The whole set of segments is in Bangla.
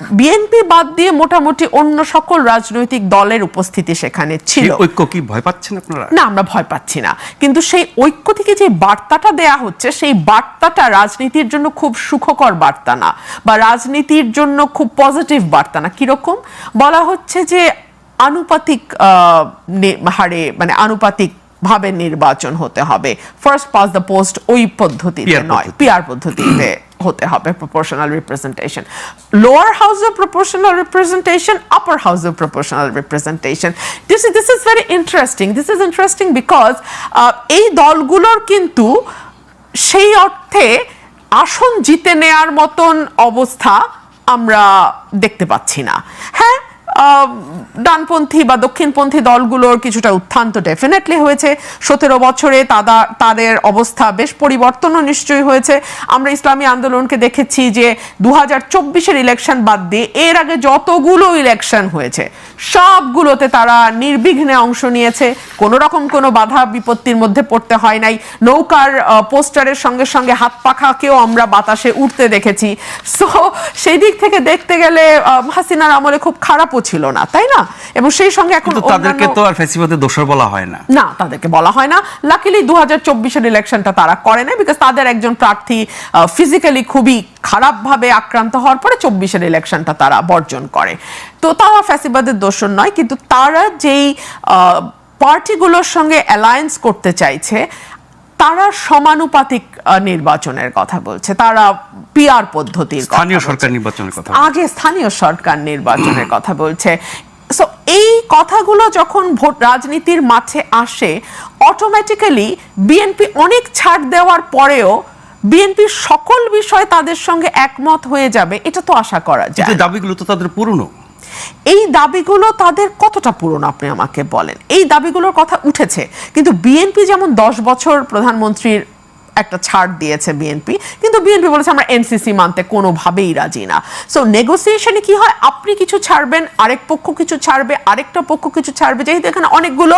বিএনপি বাদ দিয়ে মোটামুটি অন্য সকল রাজনৈতিক দলের উপস্থিতি সেখানে ছিল। ঐক্য কি ভয় পাচ্ছেন আপনারা? না আমরা ভয় পাচ্ছি না। কিন্তু সেই ঐক্য থেকে যে বার্তাটা দেয়া হচ্ছে সেই বার্তাটা রাজনীতির জন্য খুব সুখকর বার্তা না বা রাজনীতির জন্য খুব পজিটিভ বার্তা না। কীরকম? বলা হচ্ছে যে আনুপাতিক হারে মানে আনুপাতিক ভাবে নির্বাচন হতে হবে। ফার্স্ট পাস দ্য পোস্ট ওই পদ্ধতিতে নয়। পিআর পদ্ধতিতে। হতে হবে proportional representation lower house of proportional representation upper house of proportional representation this this is very interesting this is interesting because এই দলগুলোর কিন্তু সেই অর্থে আসন জিতে নেয়ার মতন অবস্থা আমরা দেখতে পাচ্ছি না। হ্যাঁ ডানপন্থী বা দক্ষিণপন্থী দলগুলোর কিছুটা উত্থান তো ডেফিনেটলি হয়েছে। সতেরো বছরে তাদা, তাদের অবস্থা বেশ পরিবর্তনও নিশ্চয়ই হয়েছে। আমরা ইসলামী আন্দোলনকে দেখেছি যে দু হাজার চব্বিশের ইলেকশন বাদ দিয়ে এর আগে যতগুলো ইলেকশন হয়েছে সবগুলোতে তারা নির্বিঘ্নে অংশ নিয়েছে। কোনো রকম কোনো বাধা বিপত্তির মধ্যে পড়তে হয় নাই। নৌকার পোস্টারের সঙ্গে সঙ্গে হাত পাখাকেও আমরা বাতাসে উঠতে দেখেছি। সো সেই দিক থেকে দেখতে গেলে হাসিনার আমলে খুব খারাপও ছিল না তাই না? এবং সেই সঙ্গে এখন তাদেরকে তো আর ফেসিবাদের দোষর বলা হয় না। না তাদেরকে বলা হয় না। লাকিলি দু হাজার চব্বিশের ইলেকশনটা তারা করে না বিকজ তাদের একজন প্রার্থী ফিজিক্যালি খুবই খারাপভাবে আক্রান্ত হওয়ার পরে চব্বিশের ইলেকশনটা তারা বর্জন করে। তো তারা ফ্যাসিবাদের দোষণ নয় কিন্তু তারা যেই পার্টিগুলোর সঙ্গে অ্যালায়েন্স করতে চাইছে তারা সমানুপাতিক নির্বাচনের কথা বলছে। তারা পিআর পদ্ধতির স্থানীয় সরকার নির্বাচনের কথা আগে স্থানীয় সরকার নির্বাচনের কথা বলছে। সো এই কথাগুলো যখন ভোট রাজনীতির মাঠে আসে অটোমেটিক্যালি বিএনপি অনেক ছাড় দেওয়ার পরেও বিএনপির সকল বিষয়ে তাদের সঙ্গে একমত হয়ে যাবে এটা তো আশা করা যায়। এই দাবিগুলো তো তাদের পুরনো। এই দাবিগুলো তাদের কতটা পুরনো আপনি আমাকে বলেন? এই দাবিগুলোর কথা উঠেছে কিন্তু বিএনপি যেমন দশ বছর প্রধানমন্ত্রীর একটা ছাড় দিয়েছে বিএনপি কিন্তু বিএনপি বলেছে আমরা এনসিসি মানতে কোনোভাবেই রাজি না। সো নেগোসিয়েশনে কি হয়? আপনি কিছু ছাড়বেন, আরেক পক্ষ কিছু ছাড়বে, আরেকটা পক্ষ কিছু ছাড়বে। যেহেতু এখানে অনেকগুলো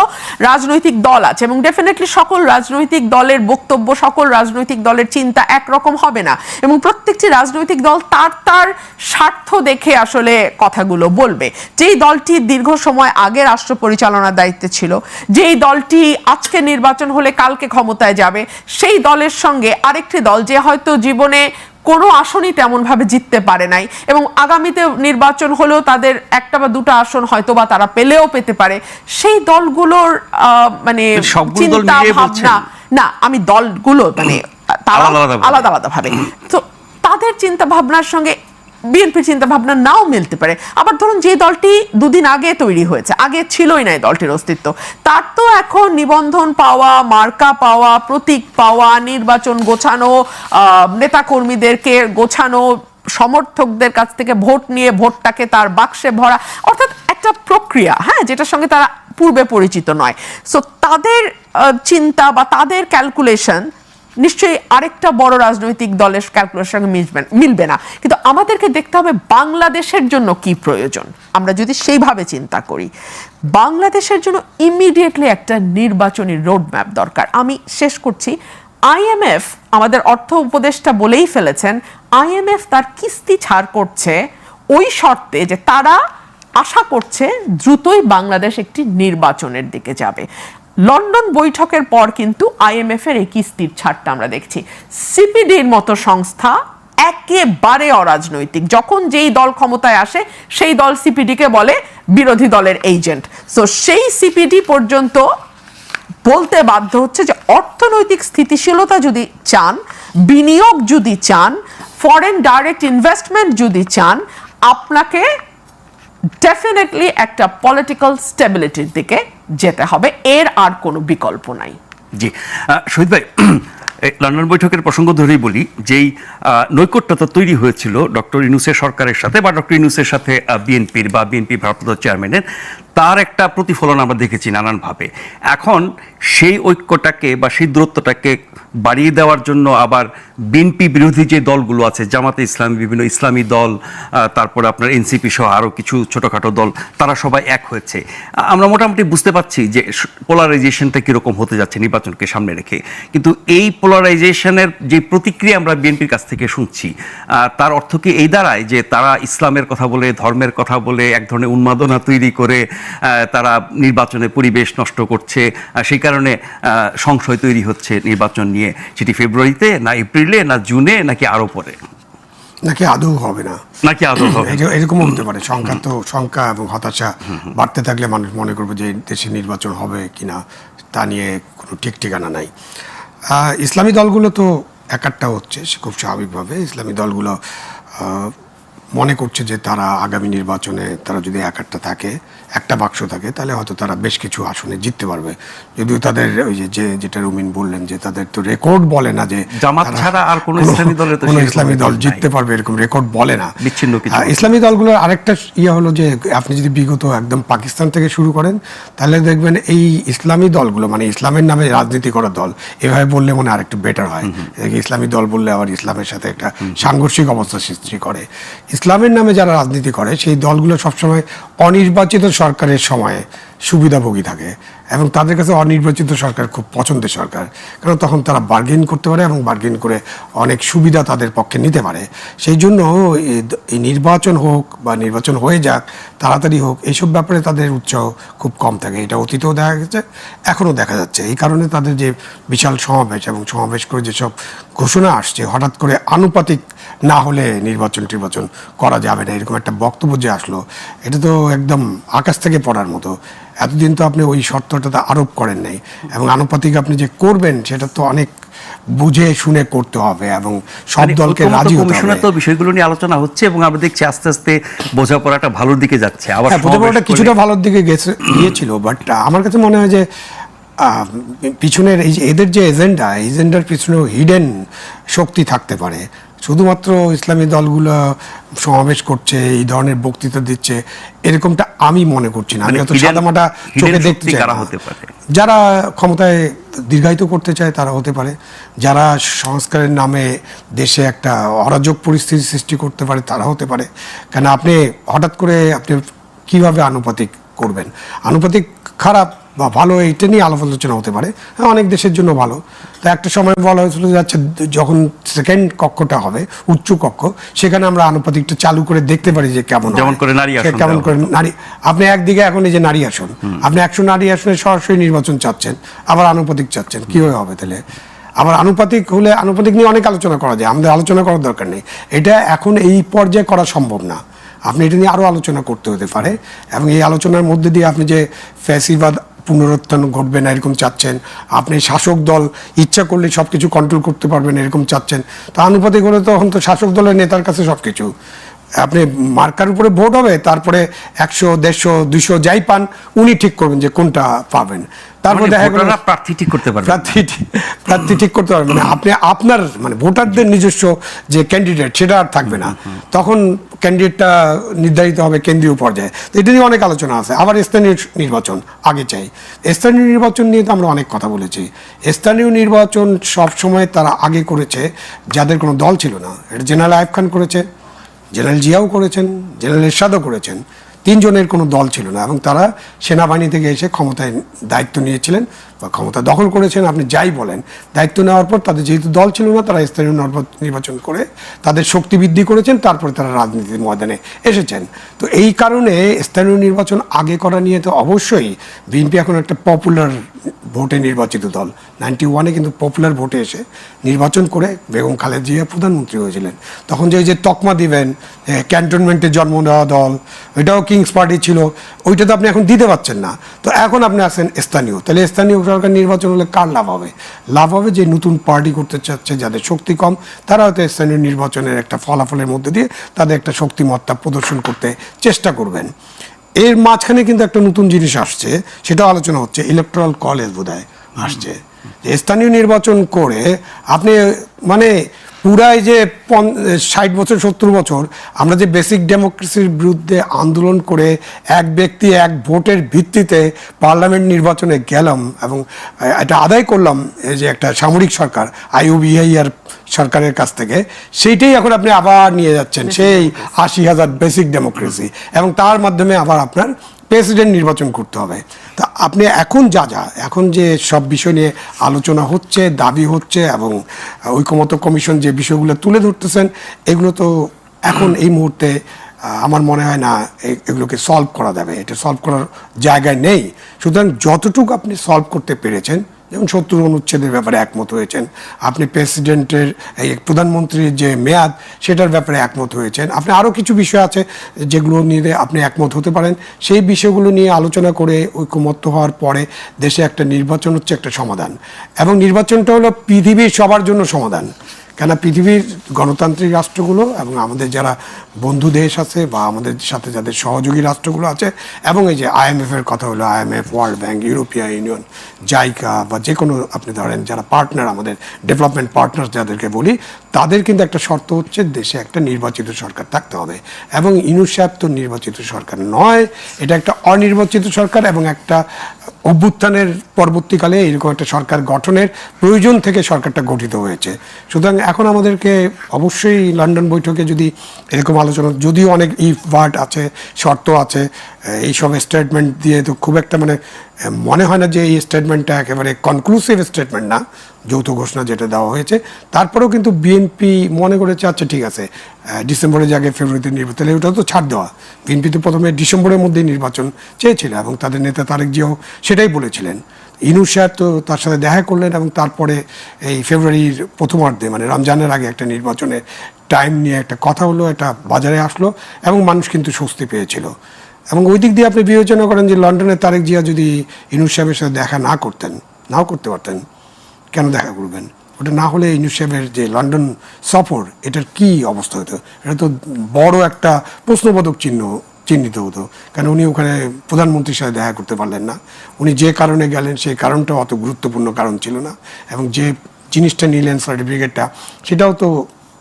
রাজনৈতিক দল আছে এবং ডেফিনেটলি সকল রাজনৈতিক দলের বক্তব্য, সকল রাজনৈতিক দলের চিন্তা একরকম হবে না। এবং প্রত্যেকটি রাজনৈতিক দল তার তার স্বার্থ দেখে আসলে কথাগুলো বলবে। যেই দলটি দীর্ঘ সময় আগে রাষ্ট্র পরিচালনার দায়িত্বে ছিল, যেই দলটি আজকে নির্বাচন হলে কালকে ক্ষমতায় যাবে, সেই দলের সঙ্গে আরেকটি দল যে হয়তো জীবনে কোনো আসনই তেমনভাবে জিততে পারে নাই এবং আগামীতে নির্বাচন হলেও তাদের একটা বা দুটো আসন হয়তো বা তারা পেলেও পেতে পারে সেই দলগুলোর আহ, মানে চিন্তা ভাবনা না আমি দলগুলো মানে তারা। আলাদা আলাদা ভাবে তো তাদের চিন্তা ভাবনার সঙ্গে বিএনপির চিন্তা ভাবনা নাও মিলতে পারে। আবার ধরুন যে দলটি দুদিন আগে তৈরি হয়েছে, আগে ছিলই না এই দলটির অস্তিত্ব। তার তো এখন নিবন্ধন পাওয়া, মার্কা পাওয়া, প্রতীক পাওয়া, নির্বাচন গোছানো নেতা কর্মীদেরকে গোছানো, সমর্থকদের কাছ থেকে ভোট নিয়ে ভোটটাকে তার বাক্সে ভরা, অর্থাৎ একটা প্রক্রিয়া হ্যাঁ যেটার সঙ্গে তারা পূর্বে পরিচিত নয়। সো তাদের চিন্তা বা তাদের ক্যালকুলেশন নিশ্চয়ই আরেকটা বড় রাজনৈতিক দলের ক্যালকুলেশন সঙ্গে মিলবে মিলবে না। কিন্তু আমাদেরকে দেখতে হবে বাংলাদেশের জন্য কি প্রয়োজন। আমরা যদি সেইভাবে চিন্তা করি, বাংলাদেশের জন্য ইমিডিয়েটলি একটা নির্বাচনী রোডম্যাপ দরকার। আমি শেষ করছি। আইএমএফ আমাদের অর্থ উপদেষ্টা বলেই ফেলেছেন আইএমএফ তার কিস্তি ছাড় করছে ওই শর্তে যে তারা আশা করছে দ্রুতই বাংলাদেশ একটি নির্বাচনের দিকে যাবে। লন্ডন বৈঠকের পর কিন্তু আইএমএফ এর এই কিস্তির ছাড়টা আমরা দেখছি। সিপিডির মতো সংস্থা একেবারে অরাজনৈতিক। যখন যেই দল ক্ষমতায় আসে, সেই দল সিপিডিকে বলে বিরোধী দলের এজেন্ট। সো সেই সিপিডি পর্যন্ত বলতে বাধ্য হচ্ছে যে, অর্থনৈতিক স্থিতিশীলতা যদি চান, বিনিয়োগ যদি চান ফরেন ডাইরেক্ট ইনভেস্টমেন্ট যদি চান, আপনাকে ডেফিনেটলি একটা পলিটিক্যাল স্টেবিলিটির দিকে যেতে হবে, এর আর কোনো বিকল্প নাই। জি শহীদ ভাই লন্ডন বৈঠকের প্রসঙ্গ ধরেই বলি, যেই নৈকট্যতা তৈরি হয়েছিল ডক্টর ইনুসের সরকারের সাথে বা ডক্টর ইনুসের সাথে বিএনপির বা বিএনপি ভারপ্রাপ্ত চেয়ারম্যানের, তার একটা প্রতিফলন আমরা দেখেছি নানানভাবে। এখন সেই ঐক্যটাকে বা সেই দূরত্বটাকে বাড়িয়ে দেওয়ার জন্য আবার বিএনপি বিরোধী যে দলগুলো আছে, জামাতে ইসলামী, বিভিন্ন ইসলামী দল তারপরে আপনার এনসিপি সহ আরও কিছু ছোটোখাটো দল, তারা সবাই এক হয়েছে। আমরা মোটামুটি বুঝতে পারছি যে পোলারাইজেশনটা কীরকম হতে যাচ্ছে নির্বাচনকে সামনে রেখে। কিন্তু এই পোলারাইজেশনের যে প্রতিক্রিয়া আমরা বিএনপির কাছ থেকে শুনছি তার অর্থ কি এই দাঁড়ায় যে তারা ইসলামের কথা বলে, ধর্মের কথা বলে, এক ধরনের উন্মাদনা তৈরি করে তারা নির্বাচনে পরিবেশ নষ্ট করছে সেই কারণে সংশয় তৈরি হচ্ছে নির্বাচন নিয়ে। সেটি ফেব্রুয়ারিতে না এপ্রিলে না জুনে নাকি আরও পরে? নাকি আদৌ হবে না। নাকি আদৌ হবে? এরকমও হতে পারে। সংখ্যা তো সংখ্যা এবং হতাশা বাড়তে থাকলে মানুষ মনে করবে যে দেশে নির্বাচন হবে কিনা তা নিয়ে কোনো ঠিক ঠিকানা নাই। ইসলামী দলগুলো তো একাট্টা হচ্ছে সে খুব স্বাভাবিকভাবে। ইসলামী দলগুলো আহ, মনে করছে যে তারা আগামী নির্বাচনে তারা যদি একাট্টা থাকে একটা বাক্স থাকে তাহলে হয়তো তারা বেশ কিছু আসনে জিততে পারবে। যদিও তাদের ওই যে- যেটা রুমিন বললেন যে তাদের তো রেকর্ড বলে না যে জামাত ছাড়া আর কোনো ইসলামী দলের তো কোনো ইসলামী দল জিততে পারবে এরকম রেকর্ড বলে না। বিচ্ছিন্ন ইসলামী দলগুলোর আরেকটা ইয়ে হলো যে আপনি যদি বিগত একদম পাকিস্তান থেকে শুরু করেন তাহলে দেখবেন এই ইসলামী দলগুলো মানে ইসলামের নামে রাজনীতি করা দল এভাবে বললে মনে আরেকটু বেটার হয়। ইসলামী দল বললে আবার ইসলামের সাথে একটা সাংঘর্ষিক অবস্থা সৃষ্টি করে। ইসলামের নামে যারা রাজনীতি করে সেই দলগুলো সবসময় অনির্বাচিত সরকারের সময়ে। সুবিধাভোগী থাকে এবং তাদের কাছে অনির্বাচিত সরকার খুব পছন্দের সরকার। কারণ তখন তারা বার্গেন করতে পারে এবং বার্গেন করে অনেক সুবিধা তাদের পক্ষে নিতে পারে। সেই জন্য এই নির্বাচন হোক বা নির্বাচন হয়ে যাক, তাড়াতাড়ি হোক, এইসব ব্যাপারে তাদের উৎসাহ খুব কম থাকে। এটা অতীতেও দেখা গেছে, এখনও দেখা যাচ্ছে। এই কারণে তাদের যে বিশাল সমাবেশ এবং সমাবেশ করে যেসব ঘোষণা আসছে, হঠাৎ করে আনুপাতিক না হলে নির্বাচন টির্বাচন করা যাবে না, এরকম একটা বক্তব্য যে আসলো, এটা তো একদম আকাশ থেকে পড়ার মতো। এতদিন তো আপনি ওই শর্তটা আরোপ করেন নাই। এবং আনুপাতিক আপনি যে করবেন সেটা তো অনেক বুঝে শুনে করতে হবে এবং সব মানে দলকে রাজি হতে হবে। তো বিষয়গুলো নিয়ে আলোচনা হচ্ছে এবং আমরা দেখছি আস্তে আস্তে বোঝাপড়াটা ভালোর দিকে যাচ্ছে। আবার হ্যাঁ বোঝাপড়াটা কিছুটা ভালোর দিকে গেছে গিয়েছিল বাট আমার কাছে মনে হয় যে পিছনের এই যে এদের যে এজেন্ডা এজেন্ডার পিছনেও হিডেন শক্তি থাকতে পারে। শুধুমাত্র ইসলামী দলগুলো সমাবেশ করছে এই ধরনের বক্তৃতা দিচ্ছে এরকমটা আমি মনে করছি না। আমি মানে অত সাদামাটা চোখে দেখতে চাই? যারা ক্ষমতায় দীর্ঘায়িত করতে চায় তারা হতে পারে। যারা সংস্কারের নামে দেশে একটা অরাজক পরিস্থিতি সৃষ্টি করতে পারে তারা হতে পারে। কেন আপনি হঠাৎ করে আপনি কীভাবে আনুপাতিক করবেন? আনুপাতিক খারাপ বা ভালো এইটা নিয়ে আলাপ আলোচনা হতে পারে। হ্যাঁ অনেক দেশের জন্য ভালো। তো একটা সময় বলা হয়েছিল যে আচ্ছা যখন সেকেন্ড কক্ষটা হবে উচ্চ কক্ষ সেখানে আমরা আনুপাতিকটা চালু করে দেখতে পারি যে কেমন। যেমন করে নারী আসন কেমন করে নারী আপনি একদিকে এখন এই যে নারী আসন আপনি একশো নারী আসনে সরাসরি নির্বাচন চাচ্ছেন আবার আনুপাতিক চাচ্ছেন কীভাবে হবে তাহলে? আবার আনুপাতিক হলে আনুপাতিক নিয়ে অনেক আলোচনা করা যায় আমাদের আলোচনা করার দরকার নেই। এটা এখন এই পর্যায়ে করা সম্ভব না। আপনি এটা নিয়ে আরও আলোচনা করতে হতে পারে এবং এই আলোচনার মধ্যে দিয়ে আপনি যে ফ্যাসিবাদ পুনরুত্থান ঘটবে না, এরকম চাচ্ছেন। আপনি শাসক দল, ইচ্ছা করলে সব কিছু কন্ট্রোল করতে পারবেন, এরকম চাচ্ছেন। তো আনুপাতিক হলে তখন তো শাসক দলের নেতার কাছে সব কিছু আপনি মার্কার উপরে ভোট হবে তারপরে একশো দেড়শো দুইশো যাই পান উনি ঠিক করবেন যে কোনটা পাবেন। তারপর মানে দেখা গেল প্রার্থী ঠিক করতে পারবে প্রার্থী প্রার্থী ঠিক করতে পারবেন মানে আপনি আপনার মানে ভোটারদের নিজস্ব যে ক্যান্ডিডেট সেটা আর থাকবে না। তখন ক্যান্ডিডেটটা নির্ধারিত হবে কেন্দ্রীয় পর্যায়ে। তো এটা নিয়ে অনেক আলোচনা আছে। আবার স্থানীয় নির্বাচন আগে চাই। স্থানীয় নির্বাচন নিয়ে তো আমরা অনেক কথা বলেছি। স্থানীয় নির্বাচন সব সময় তারা আগে করেছে যাদের কোনো দল ছিল না। এটা জেনারেল আয়ব খান করেছে। জেনারেল জিয়াও করেছেন জেনারেল এরশাদও করেছেন। তিনজনের কোনো দল ছিল না এবং তারা সেনাবাহিনী থেকে এসে ক্ষমতায় দায়িত্ব নিয়েছিলেন বা ক্ষমতা দখল করেছেন, আপনি যাই বলেন। দায়িত্ব নেওয়ার পর তাদের যেহেতু দল ছিল না, তারা স্থানীয় নর্ব- নির্বাচন করে তাদের শক্তি বৃদ্ধি করেছেন, তারপরে তারা রাজনীতির ময়দানে এসেছেন। তো এই কারণে স্থানীয় নির্বাচন আগে করা নিয়ে তো অবশ্যই বিএনপি এখন একটা পপুলার ভোটে নির্বাচিত দল। নাইনটি ওয়ানে কিন্তু পপুলার ভোটে এসে নির্বাচন করে বেগম খালেদ জিয়া প্রধানমন্ত্রী হয়েছিলেন। তখন যে যে তকমা দিবেন ক্যান্টনমেন্টে জন্ম নেওয়া দল ওইটাও কিংস পার্টি ছিল, ওইটা তো আপনি এখন দিতে পারছেন না। তো এখন আপনি আছেন স্থানীয়। তাহলে স্থানীয় সরকার নির্বাচন হলে কার লাভ হবে? লাভ হবে যে নতুন পার্টি করতে চাচ্ছে যাদের শক্তি কম, তারা হয়তো স্থানীয় নির্বাচনের একটা ফলাফলের মধ্যে দিয়ে তাদের একটা শক্তিমত্তা প্রদর্শন করতে চেষ্টা করবেন। এর মাঝখানে কিন্তু একটা নতুন জিনিস আসছে, সেটা আলোচনা হচ্ছে ইলেকট্রাল কলেজ বোধ আসছে। স্থানীয় নির্বাচন করে আপনি মানে পুরাই যে ষাট বছর, সত্তর বছর, আমরা যে বেসিক ডেমোক্রেসির বিরুদ্ধে আন্দোলন করে এক ব্যক্তি এক ভোটের ভিত্তিতে পার্লামেন্ট নির্বাচনে গেলাম এবং এটা আদায় করলাম যে একটা সামরিক সরকার আইউবিআইআর সরকারের কাছ থেকে সেইটাই এখন আপনি আবার নিয়ে যাচ্ছেন সেই আশি হাজার বেসিক ডেমোক্রেসি এবং তার মাধ্যমে আবার আপনার প্রেসিডেন্ট নির্বাচন করতে হবে। তা আপনি এখন যা যা এখন যে সব বিষয় নিয়ে আলোচনা হচ্ছে দাবি হচ্ছে এবং ঐকমত্য কমিশন যে বিষয়গুলো তুলে ধরতেছেন এগুলো তো এখন এই মুহূর্তে আমার মনে হয় না এগুলোকে সলভ করা যাবে। এটা সলভ করার জায়গায় নেই। সুতরাং যতটুকু আপনি সলভ করতে পেরেছেন যেমন সত্তর অনুচ্ছেদের ব্যাপারে একমত হয়েছেন, আপনি প্রেসিডেন্টের এই প্রধানমন্ত্রীর যে মেয়াদ, সেটার ব্যাপারে একমত হয়েছেন। আপনি আরও কিছু বিষয় আছে যেগুলো নিয়ে আপনি একমত হতে পারেন। সেই বিষয়গুলো নিয়ে আলোচনা করে ঐক্যমত্য হওয়ার পরে দেশে একটা নির্বাচন হচ্ছে একটা সমাধান। এবং নির্বাচনটা হলো পৃথিবীর সবার জন্য সমাধান। কেন পৃথিবীর গণতান্ত্রিক রাষ্ট্রগুলো এবং আমাদের যারা বন্ধু দেশ আছে বা আমাদের সাথে যাদের সহযোগী রাষ্ট্রগুলো আছে এবং এই যে আইএমএফ এর কথা হলো IMF World Bank, European Union, JICA বা যে কোনো আপনি ধরেন যারা পার্টনার আমাদের ডেভেলপমেন্ট পার্টনার যাদেরকে বলি তাদের কিন্তু একটা শর্ত হচ্ছে দেশে একটা নির্বাচিত সরকার থাকতে হবে। এবং ইনুস তো নির্বাচিত সরকার নয়, এটা একটা অনির্বাচিত সরকার এবং একটা অভ্যুত্থানের পরবর্তীকালে এরকম একটা সরকার গঠনের প্রয়োজন থেকে সরকারটা গঠিত হয়েছে। সুতরাং এখন আমাদেরকে অবশ্যই লন্ডন বৈঠকে যদি এরকম আলোচনা, যদিও অনেক ইফ ওয়ার্ড আছে, শর্ত আছে এইসব স্টেটমেন্ট দিয়ে তো খুব একটা মানে মনে হয় না যে এই স্টেটমেন্টটা একেবারে কনক্লুসিভ স্টেটমেন্ট না যৌথ ঘোষণা যেটা দেওয়া হয়েছে। তারপরেও কিন্তু বিএনপি মনে করেছে আচ্ছা ঠিক আছে আহ, ডিসেম্বরের জায়গায় ফেব্রুয়ারিতে নির্বাচন তাহলে ওটা তো ছাড় দেওয়া। বিএনপি তো প্রথমে ডিসেম্বরের মধ্যেই নির্বাচন চেয়েছিল এবং তাদের নেতা তারেক জিয়াও সেটাই বলেছিলেন। ইনুস সাহেব তো তার সাথে দেখা করলেন এবং তারপরে এই ফেব্রুয়ারির প্রথমার্ধে মানে রমজানের আগে একটা নির্বাচনের টাইম নিয়ে একটা কথা হলো এটা বাজারে আসলো এবং মানুষ কিন্তু স্বস্তি পেয়েছিল। এবং ওই দিক দিয়ে আপনি বিবেচনা করেন যে লন্ডনের তারেক জিয়া যদি ইনুস সাহেবের সাথে দেখা না করতেন, নাও করতে পারতেন, কেন দেখা করবেন? ওটা না হলে ইনুস সাহেবের যে লন্ডন সফর, এটার কি অবস্থা হতো? এটা তো বড় একটা প্রশ্নবোধক চিহ্ন, চিহ্নিত হতো। কারণ উনি ওখানে প্রধানমন্ত্রীর সাথে দেখা করতে পারলেন না? উনি যে কারণে গেলেন, সেই কারণটা অত গুরুত্বপূর্ণ কারণ ছিল না। এবং যে জিনিসটা নিলেন সার্টিফিকেটটা সেটাও তো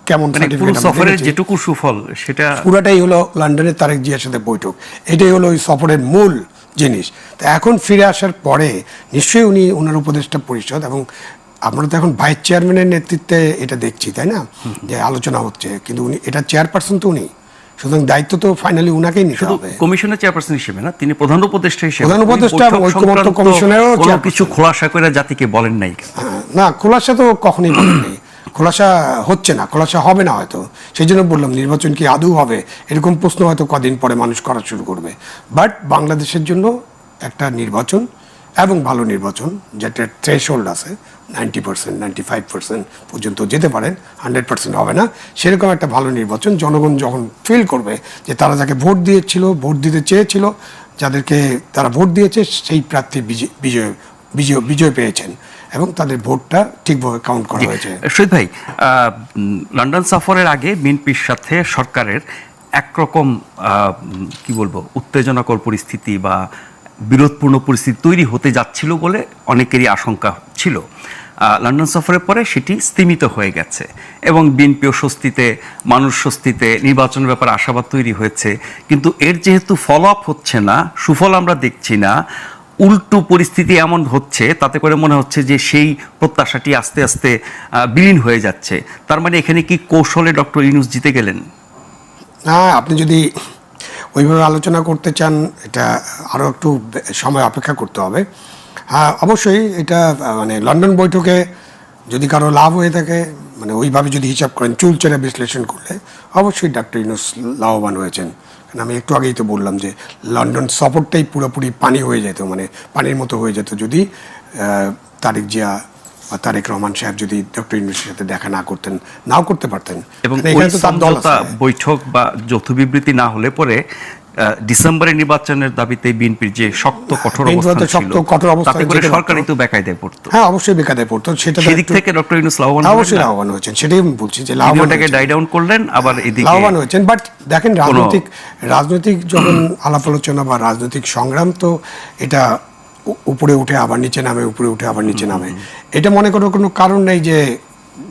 কেমন মানে পুরো সফরের যেটুকু সুফল সেটা পুরাটাই হলো লন্ডনের তারেক জিয়ার সাথে বৈঠক। এটাই হলো ওই সফরের মূল জিনিস। তো এখন ফিরে আসার পরে নিশ্চয়ই উনি ওনার উপদেষ্টা পরিষদ এবং আমরা তো এখন ভাইস চেয়ারম্যানের নেতৃত্বে এটা দেখছি তাই না? যে আলোচনা হচ্ছে। কিন্তু উনি এটা চেয়ারপারসন তো উনি। সুতরাং দায়িত্ব তো ফাইনালি উনাকেই নিতে হবে। কমিশনের চেয়ারপারসন হিসেবে না তিনি প্রধান উপদেষ্টা হিসেবে। প্রধান উপদেষ্টা ঐক্যমত্য কমিশনেরও কিছু খোলাসা করে জাতিকে বলেন নাই? হ্যাঁ, না খোলাসা তো কখনোই বলেনি খোলাসা হচ্ছে না, খোলাসা হবে না হয়তো। সেই জন্য বললাম, নির্বাচন কি আদৌ হবে? এরকম প্রশ্ন হয়তো কদিন পরে মানুষ করা শুরু করবে। বাট বাংলাদেশের জন্য একটা নির্বাচন এবং ভালো নির্বাচন, যেটা থ্রেশহোল্ড আছে ninety percent ninety five percent পর্যন্ত যেতে পারেন হান্ড্রেড পার্সেন্ট হবে না। সেরকম একটা ভালো নির্বাচন, জনগণ যখন ফিল করবে যে তারা যাকে ভোট দিয়েছিল, ভোট দিতে চেয়েছিল, যাদেরকে তারা ভোট দিয়েছে, সেই প্রার্থী বিজয় বিজয় বিজয় বিজয় পেয়েছেন। এবং তাদের ভোটটা ঠিকভাবে কাউন্ট করা হয়েছে। শহীদ ভাই লন্ডন সফরের আগে বিএনপির সাথে সরকারের একরকম কি বলব উত্তেজনাকর পরিস্থিতি বা বিরোধপূর্ণ পরিস্থিতি তৈরি হতে যাচ্ছিল বলে অনেকেরই আশঙ্কা ছিল। লন্ডন সফরের পরে সেটি স্তীমিত হয়ে গেছে এবং বিএনপিও স্বস্তিতে মানুষ স্বস্তিতে নির্বাচনের ব্যাপারে আশাবাদ তৈরি হয়েছে। কিন্তু এর যেহেতু ফলো আপ হচ্ছে না সুফল আমরা দেখছি না উল্টো পরিস্থিতি এমন হচ্ছে, তাতে করে মনে হচ্ছে যে সেই প্রত্যাশাটি আস্তে আস্তে বিলীন হয়ে যাচ্ছে। তার মানে এখানে কি কৌশলে ডক্টর ইনুস জিতে গেলেন? না, আপনি যদি ওইভাবে আলোচনা করতে চান, এটা আরও একটু সময় অপেক্ষা করতে হবে। হ্যাঁ অবশ্যই এটা মানে লন্ডন বৈঠকে যদি কারও লাভ হয়ে থাকে মানে ওইভাবে যদি হিসাব করেন, চুলচেরা বিশ্লেষণ করলে অবশ্যই ডাক্তার ইউনুস লাভবান হয়েছেন। কারণ আমি একটু আগেই তো বললাম যে লন্ডন সফরটাই পুরোপুরি পানি হয়ে যেত মানে পানির মতো হয়ে যেত যদি আহ, তারেক জিয়া বা তারেক রহমান সাহেব যদি ডক্টর ইউনুসের সাথে দেখা না করতেন নাও করতে পারতেন এবং। বৈঠক বা যৌথ বিবৃতি না হলে পরে আহ, ডিসেম্বরের নির্বাচনের দাবিতে বিএনপির যে শক্ত কঠোর অবস্থান ছিল তাতে করে। সরকারই তো বেকায়দায় পড়তো। হ্যাঁ অবশ্যই বেকারে পড়তো। সেটা সেদিক থেকে ডক্টর ইউনুস লাভবান হ্যাঁ, অবশ্যই লাভবান হয়েছেন সেটাই আমি বলছি যে তিনি লাভবান ওটাকে হয়েছেন। ডাই ডাউন করলেন আবার এদিকে লাভবান হয়েছেন। বাট দেখেন রাজনৈতিক রাজনৈতিক যখন আলাপ আলোচনা বা রাজনৈতিক সংগ্রাম তো এটা উপরে উঠে আবার নিচে নামে উপরে উঠে আবার নিচে নামে। এটা মনে করো কোনো কারণ নেই যে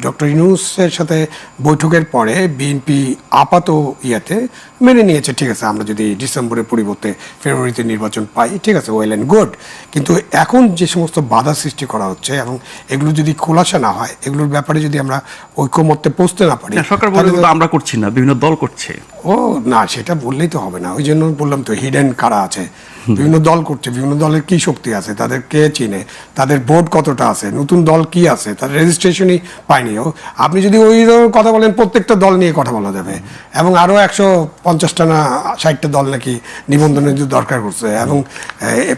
ডক্টর ইউনুসের সাথে বৈঠকের পরে বিএনপি আপাত ইয়েতে মেনে নিয়েছে ঠিক আছে আমরা যদি ডিসেম্বরের পরিবর্তে ফেব্রুয়ারিতে নির্বাচন পাই ঠিক আছে ওয়েল অ্যান্ড গুড কিন্তু এখন যে সমস্ত বাধা সৃষ্টি করা হচ্ছে এবং এগুলো যদি খোলাসা না হয় এগুলোর ব্যাপারে যদি আমরা ঐক্যমত্যে পৌঁছতে না পারি সরকার আমরা করছি না বিভিন্ন দল করছে। ও না সেটা বললেই তো হবে না ওই জন্য বললাম তো হিডেন কারা আছে? বিভিন্ন দল করছে বিভিন্ন দলের কি শক্তি আছে তাদের কে চিনে তাদের ভোট কতটা আছে নতুন দল কি আছে তাদের রেজিস্ট্রেশনই পায়নি। ও আপনি যদি ওই কথা বলেন প্রত্যেকটা দল নিয়ে কথা বলা যাবে। এবং আরও একশো পঞ্চাশটা না ষাটটা দল নাকি নিবন্ধনের দরকার করছে। এবং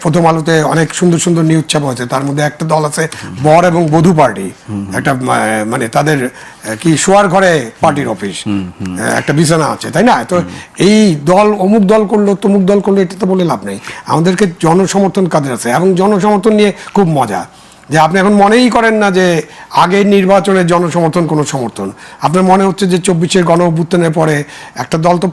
প্রথম আলোতে অনেক সুন্দর সুন্দর নিউজ ছাপা হয়েছে। তার মধ্যে একটা দল আছে বর এবং বধূ পার্টি। একটা মানে তাদের কি শোয়ার ঘরে পার্টির অফিস। একটা বিছানা আছে তাই না? তো এই দল অমুক দল করল তমুক দল করল এটা তো বলে লাভ নেই। আমাদেরকে জনসমর্থন কাদের আছে? এবং জনসমর্থন নিয়ে খুব মজা। যে আপনি এখন মনেই করেন না যে আগের নির্বাচনের জনসমর্থন কোনো সমর্থন। আপনার মনে হচ্ছে যে চব্বিশের গণ অভ্যুত্থানের পরে একটা দল তো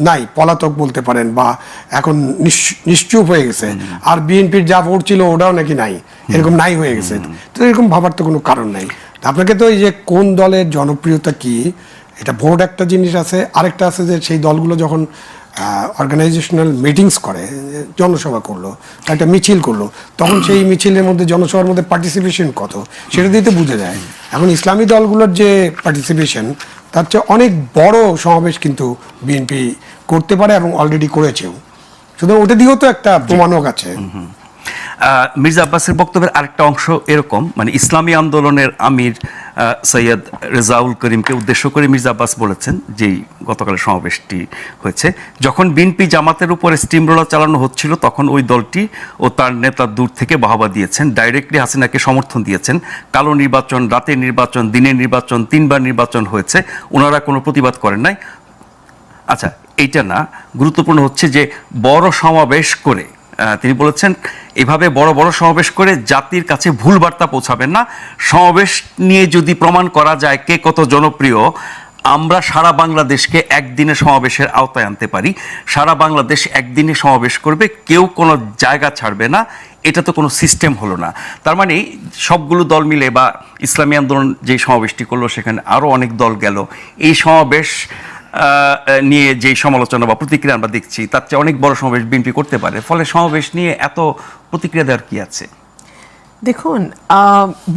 নাই পলাতক বলতে পারেন বা এখন নিশ্চ- নিশ্চুপ হয়ে গেছে। আর বিএনপির যা ভোট ছিল ওটাও নাকি নাই। এরকম নাই হয়ে গেছে। তো এরকম ভাবার তো কোনো কারণ নাই। আপনাকে তো এই যে কোন দলের জনপ্রিয়তা কি, এটা ভোট একটা জিনিস আছে, আরেকটা আছে যে সেই দলগুলো যখন অর্গানাইজেশনাল মিটিংস করে, জনসভা করল, একটা মিছিল করল, তখন সেই মিছিলের মধ্যে, জনসভার মধ্যে পার্টিসিপেশন কত? সেটা দিয়ে তো বোঝা যায়। এখন ইসলামী দলগুলোর যে পার্টিসিপেশন তার চেয়ে অনেক বড় সমাবেশ কিন্তু বিএনপি করতে পারে এবং অলরেডি করেছেও। সুতরাং ওটা দিয়েও তো একটা প্রমাণক আছে। মির্জা আব্বাসের বক্তব্যের আরেকটা অংশ এরকম মানে ইসলামী আন্দোলনের আমির সৈয়দ রেজাউল করিমকে উদ্দেশ্য করে মির্জা আব্বাস বলেছেন যেই গতকালের সমাবেশটি হয়েছে। যখন বিএনপি জামাতের উপরে স্টিম রোলার চালানো হচ্ছিল, তখন ওই দলটি ও তার নেতা দূর থেকে বাহবা দিয়েছেন ডাইরেক্টলি হাসিনাকে সমর্থন দিয়েছেন। কালো নির্বাচন, রাতের নির্বাচন, দিনের নির্বাচন, তিনবার নির্বাচন হয়েছে, ওনারা কোনো প্রতিবাদ করেন নাই। আচ্ছা এইটা না, গুরুত্বপূর্ণ হচ্ছে যে বড় সমাবেশ করে তিনি বলেছেন এভাবে বড় বড় সমাবেশ করে জাতির কাছে ভুল বার্তা পৌঁছাবেন না। সমাবেশ নিয়ে যদি প্রমাণ করা যায় কে কত জনপ্রিয়, আমরা সারা বাংলাদেশকে একদিনে সমাবেশের আওতায় আনতে পারি। সারা বাংলাদেশ একদিনে সমাবেশ করবে, কেউ কোনো জায়গা ছাড়বে না। এটা তো কোনো সিস্টেম হলো না। তার মানে সবগুলো দল মিলে বা ইসলামী আন্দোলন যে সমাবেশটি করল, সেখানে আরও অনেক দল গেল। এই সমাবেশ নিয়ে যে সমালোচনা বা প্রতিক্রিয়া আমরা দেখছি, তার চেয়ে অনেক বড় সমাবেশ বিএনপি করতে পারে। ফলে সমাবেশ নিয়ে এত প্রতিক্রিয়া দেওয়ার কি আছে? দেখুন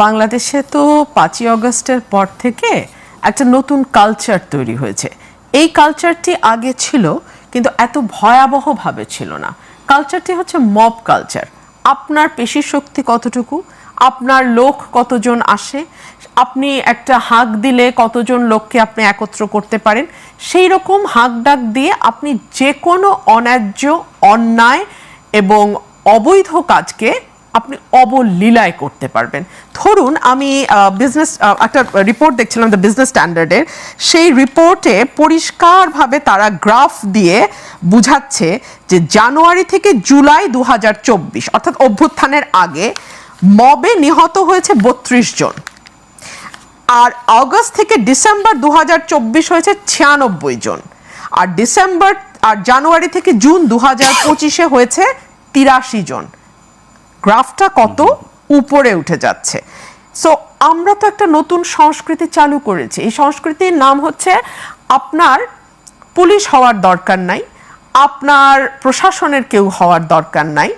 বাংলাদেশে তো পাঁচই অগস্টের পর থেকে একটা নতুন কালচার তৈরি হয়েছে। এই কালচারটি আগে ছিল, কিন্তু এত ভয়াবহভাবে ছিল না। কালচারটি হচ্ছে মব কালচার আপনার পেশি শক্তি কতটুকু? আপনার লোক কতজন আসে? আপনি একটা হাঁক দিলে কতজন লোককে আপনি একত্র করতে পারেন? সেই রকম হাঁক ডাক দিয়ে আপনি যে কোনো অন্যায্য, অন্যায় এবং অবৈধ কাজকে আপনি অবলীলায় করতে পারবেন। ধরুন আমি বিজনেস একটা রিপোর্ট দেখছিলাম দ্য বিজনেস স্ট্যান্ডার্ডের সেই রিপোর্টে পরিষ্কারভাবে তারা গ্রাফ দিয়ে বুঝাচ্ছে যে জানুয়ারি থেকে জুলাই দু হাজার চব্বিশ, অর্থাৎ অভ্যুত্থানের আগে মবে নিহত হয়েছে বত্রিশ জন। আর আগস্ট থেকে ডিসেম্বর দু হাজার চব্বিশ হয়েছে ছিয়ানব্বই জন। আর ডিসেম্বর, আর জানুয়ারি থেকে জুন দু হাজার পঁচিশে হয়েছে তিরাশি জন। গ্রাফটা কত? উপরে উঠে যাচ্ছে। সো আমরা তো একটা নতুন সংস্কৃতি চালু করেছি। এই সংস্কৃতির নাম হচ্ছে আপনার পুলিশ হওয়ার দরকার নাই আপনার প্রশাসনের কেউ হওয়ার দরকার নাই।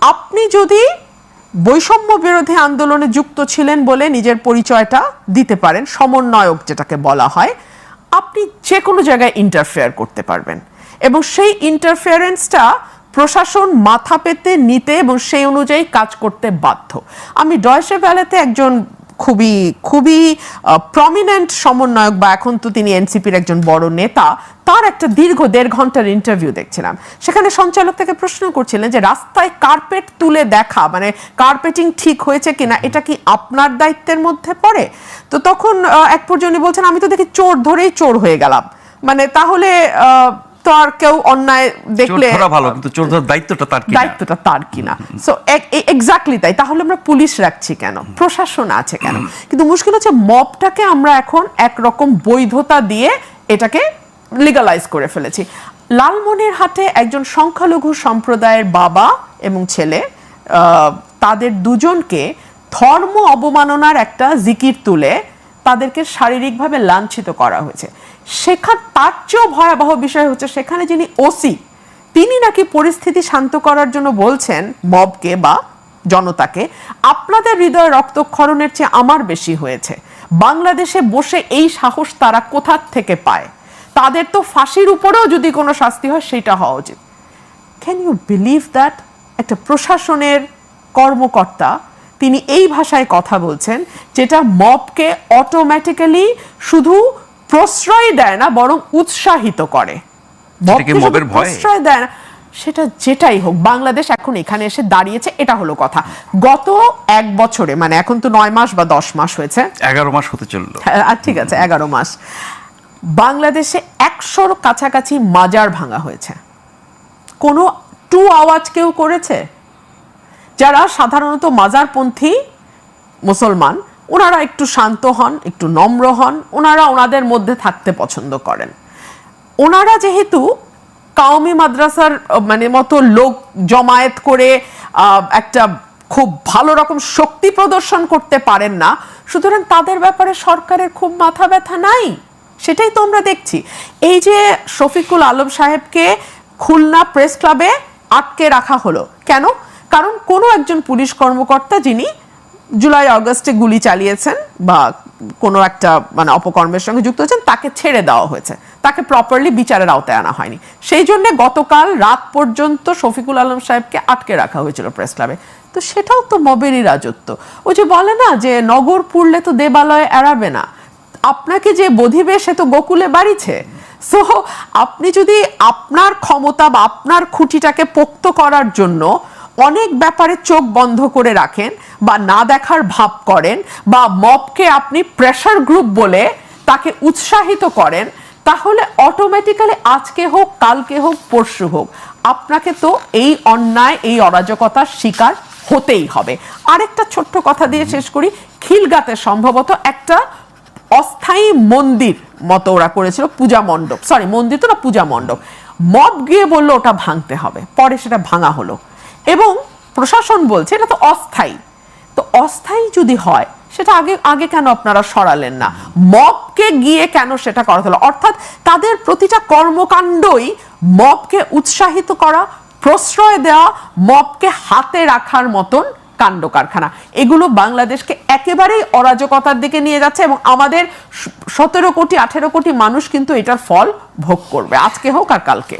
আপনি যদি বৈষম্য বিরোধী আন্দোলনে যুক্ত ছিলেন বলে নিজের পরিচয়টা দিতে পারেন সমন্বয়ক যেটাকে বলা হয় আপনি যে কোনো জায়গায় ইন্টারফেয়ার করতে পারবেন। এবং সেই ইন্টারফেয়ারেন্সটা প্রশাসন মাথা পেতে নিতে এবং সেই অনুযায়ী কাজ করতে বাধ্য। আমি ডয়সে ভ্যালেতে একজন খুবই খুবই প্রমিনেন্ট সমন্বয়ক বা এখন তো তিনি এনসিপির একজন বড় নেতা, তার একটা দীর্ঘ দেড় ঘণ্টার ইন্টারভিউ দেখছিলাম। সেখানে সঞ্চালক থেকে প্রশ্ন করছিলেন যে, রাস্তায় কার্পেট তুলে দেখা মানে কার্পেটিং ঠিক হয়েছে কিনা, এটা কি আপনার দায়িত্বের মধ্যে পড়ে? তো তখন এক পর্যন্ত বলছেন, আমি তো দেখি চোর ধরেই চোর হয়ে গেলাম। মানে তাহলে তো আর কেউ অন্যায় দেখলে ভালো কিন্তু চোর ধরার দায়িত্বটা তার দায়িত্বটা তার কিনা। সো এক্স্যাক্টলি তাই। তাহলে আমরা পুলিশ রাখছি কেন? প্রশাসন আছে কেন? কিন্তু মুশকিল হচ্ছে মবটাকে আমরা এখন একরকম বৈধতা দিয়ে এটাকে লিগালাইজ করে ফেলেছি। লালমনিরহাটে একজন সংখ্যালঘু সম্প্রদায়ের বাবা এবং ছেলে আহ, তাদের দুজনকে ধর্ম অবমাননার একটা জিকির তুলে তাদেরকে শারীরিকভাবে লাঞ্ছিত করা হয়েছে। সেখান তার চেয়েও ভয়াবহ বিষয় হচ্ছে সেখানে যিনি ওসি, তিনি নাকি পরিস্থিতি শান্ত করার জন্য বলছেন, মবকে বা জনতাকে আপনাদের হৃদয় রক্তক্ষরণের চেয়ে আমার বেশি হয়েছে। বাংলাদেশে বসে এই সাহস তারা কোথা থেকে পায়? তাদের তো ফাঁসির উপরেও যদি কোনো শাস্তি হয়, সেটা হওয়া উচিত। ক্যান ইউ বিলিভ দ্যাট একটা প্রশাসনের কর্মকর্তা তিনি এই ভাষায় কথা বলছেন যেটা মবকে অটোমেটিক্যালি শুধু প্রশ্রয় দেয় না বরং উৎসাহিত করে। মবের প্রশ্রয় দেয় না সেটা যেটাই হোক বাংলাদেশ এখন এখানে এসে দাঁড়িয়েছে এটা হলো কথা। গত এক বছরে মানে এখন তো নয় মাস বা দশ মাস হয়েছে। এগারো মাস হতে চলল। হ্যাঁ, আর ঠিক আছে এগারো মাস। বাংলাদেশে একশোর কাছাকাছি মাজার ভাঙা হয়েছে। কোনো টু আওয়াজ কেউ করেছে? যারা সাধারণত মাজারপন্থী মুসলমান, ওনারা একটু শান্ত হন, একটু নম্র হন, ওনারা ওনাদের মধ্যে থাকতে পছন্দ করেন। ওনারা যেহেতু কাউমি মাদ্রাসার মানে মতো লোক জমায়েত করে একটা খুব ভালো রকম শক্তি প্রদর্শন করতে পারেন না, সুতরাং তাদের ব্যাপারে সরকারের খুব মাথা ব্যথা নাই, সেটাই তো আমরা দেখছি। এই যে শফিকুল আলম সাহেবকে খুলনা প্রেস ক্লাবে আটকে রাখা হলো, কেন? কারণ কোনো একজন পুলিশ কর্মকর্তা যিনি জুলাই আগস্টে গুলি চালিয়েছেন বা কোনো একটা মানে অপকর্মের সঙ্গে যুক্ত হয়েছেন, তাকে ছেড়ে দেওয়া হয়েছে। তাকে প্রপারলি বিচারের আওতায় আনা হয়নি। সেই জন্য গতকাল রাত পর্যন্ত শফিকুল আলম সাহেবকে আটকে রাখা হয়েছিল প্রেস ক্লাবে তো সেটাও তো মবেরই রাজত্ব। ও যে বলে না যে নগর পুড়লে তো দেবালয় এড়াবে না, আপনাকে যে বধিবে সে তো গোকুলে বাড়িছে। সো আপনি যদি আপনার ক্ষমতা বা আপনার খুঁটিটাকে পোক্ত করার জন্য অনেক ব্যাপারে চোখ বন্ধ করে রাখেন বা না দেখার ভাব করেন বা মবকে আপনি প্রেশার গ্রুপ বলে তাকে উৎসাহিত করেন, তাহলে অটোমেটিক্যালি আজকে হোক, কালকে হোক, পরশু হোক, আপনাকে তো এই অন্যায়, এই অরাজকতার শিকার হতেই হবে। আরেকটা ছোট্ট কথা দিয়ে শেষ করি, খিলগাতে সম্ভবত একটা অস্থায়ী মন্দির মতো ওরা করেছিল, পূজা মণ্ডপ। সরি মন্দির তো না, পূজা মণ্ডপ। মব গিয়ে বলল, ওটা ভাঙতে হবে। পরে সেটা ভাঙা হলো। এবং প্রশাসন বলছে এটা তো অস্থায়ী। তো অস্থায়ী যদি হয়, সেটা আগে আগে কেন আপনারা সরালেন না? মবকে গিয়ে কেন সেটা করা হলো? অর্থাৎ তাদের প্রতিটা কর্মকাণ্ডই মবকে উৎসাহিত করা, প্রশ্রয় দেওয়া, মবকে হাতে রাখার মতন কাণ্ড কারখানা। এগুলো বাংলাদেশকে একেবারেই অরাজকতার দিকে নিয়ে যাচ্ছে এবং আমাদের সতেরো কোটি, আঠেরো কোটি মানুষ কিন্তু এটার ফল ভোগ করবে। আজকে হোক আর কালকে।